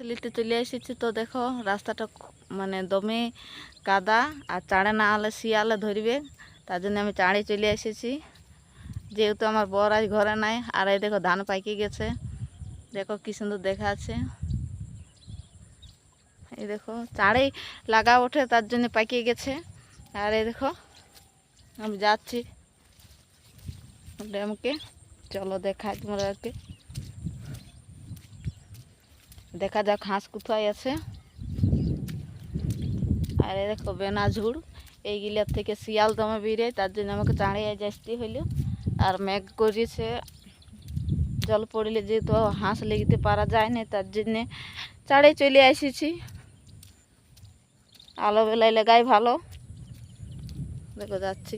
লিতে চলে এসেছি তো দেখো, রাস্তাটা মানে দমে কাদা, আর চাড়ে না হলে শিয়ালে ধরবে, তার জন্য আমি চাড়ে চলে এসেছি। যেহেতু আমার বর আজ ঘরে নাই, আর এই দেখো ধান পাইকে গেছে। দেখো কি সুন্দর দেখা আছে। এই দেখো চাড়েই লাগা ওঠে, তার জন্য পাকিয়ে গেছে। আর এই দেখো, আমি যাচ্ছি। ড্যামকে। চলো দেখাই তোমাদেরকে। দেখা যাক হাঁস কোথায় আছে। আর দেখো বেনাঝুড়, এইগুলার থেকে শিয়াল দমে বেরিয়ে তার জন্য আমাকে চাঁড়িয়ে আসতে হইল। আর মেঘ করেছে, জল পড়লে যেহেতু হাঁস লেগিতে পারা যায় না, তার জন্যে চাড়ে চলে এসেছি আলো বেলায় লেগাই ভালো। দেখো যাচ্ছি।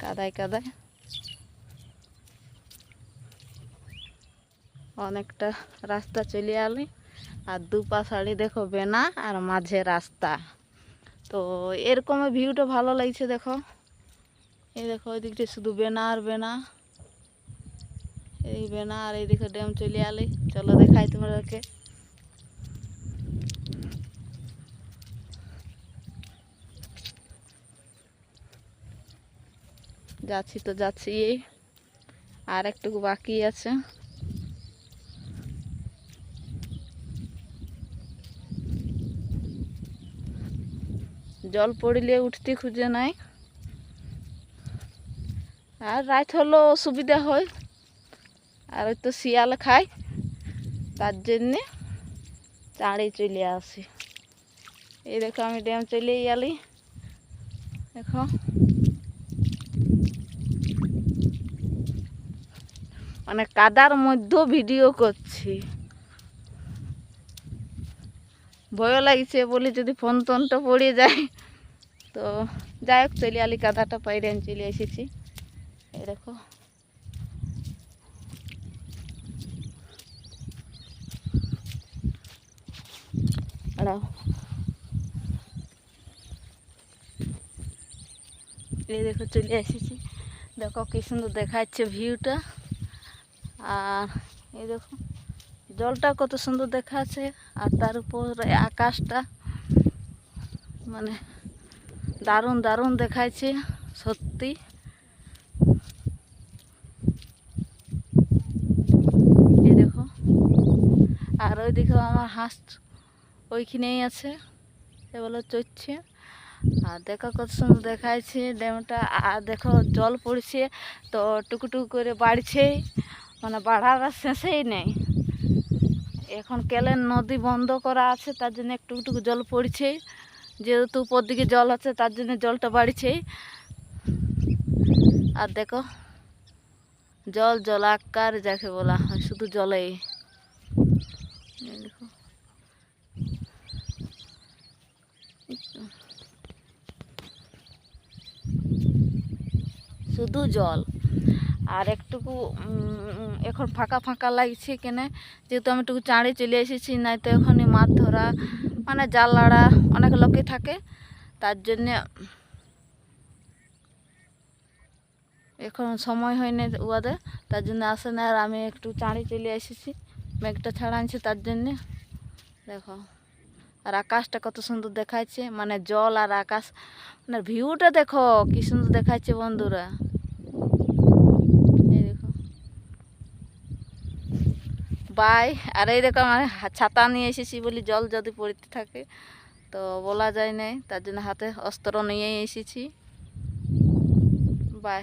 কাদায় কাদায়। অনেকটা রাস্তা চলে আলি। আর দুপা শাড়ি দেখো বেনা আর মাঝে রাস্তা। তো এরকম ভিউটা ভালো লাগছে দেখো। এই দেখো, ওই দিকটা শুধু বেনা আর বেনা। এই বেনা আর এই দেখো ড্যাম চলে আলি। চলো দেখাই তোমাদেরকে। যাচ্ছি তো যাচ্ছি। এই আর একটুকু বাকি আছে। জল পড়লে উঠতে খুঁজে নাই। আর রাত হলো অসুবিধা হয়, আর ওই তো শিয়াল খায়, তার জন্যে চাঁড়ে চলে আসি। এই দেখো আমি ড্যাম চলে গেলি। দেখো। মানে কাদার মধ্যেও ভিডিও করছি। ভয় লাগছে বলে যদি ফোন টোনটা পড়ে যায়। তো যাই হোক চলে আলি কাদাটা পাইরে চলে এসেছি। এই দেখো। এই দেখো, চলে এসেছি। দেখো কি সুন্দর দেখাচ্ছে ভিউটা। আর এই দেখো। জলটা কত সুন্দর দেখাচ্ছে আর তার উপর আকাশটা মানে দারুণ দারুণ দেখাচ্ছে সত্যি। এই দেখো। আর ওই দেখো আমার হাঁস ওইখানেই আছে, এগুলো চড়ছে। আর দেখো কত সুন্দর দেখাচ্ছে ড্যামটা। আর দেখো জল পড়ছে, তো টুকুটুকু করে বাড়ছে মানে বাড়ার শেষেই নেই। এখন কেলেন নদী বন্ধ করা আছে, তার জন্য একটু একটু জল পড়ছে। যেহেতু উপর দিকে জল আছে, তার জন্য জলটা বাড়ছে। আর দেখো, জল জলাকার যাকে বলা হয়, শুধু জলেই শুধু জল। আর একটুকু এখন ফাঁকা ফাঁকা লাগছে কেনে যেহেতু আমি একটু চাঁড়ে চলে এসেছি নাই তো এখনই মাছ ধরা মানে জাল লাড়া অনেক লোকে থাকে। তার জন্যে এখন সময় হয়নি উয়াদের তার জন্য আসে না, আর আমি একটু চাঁড়ে চলে এসেছি। মেঘটা ছাড়া আনছে তার জন্যে। দেখো, আর আকাশটা কত সুন্দর দেখাচ্ছে মানে জল আর আকাশ। মানে ভিউটা দেখো, কি সুন্দর দেখাচ্ছে বন্ধুরা এই দেখো বাই। আর এইরকম ছাতা নিয়ে এসেছি বলি জল যদি পড়তে থাকে, তো বলা যায় নাই, তার জন্য হাতে অস্ত্র নিয়েই এসেছি। বাই।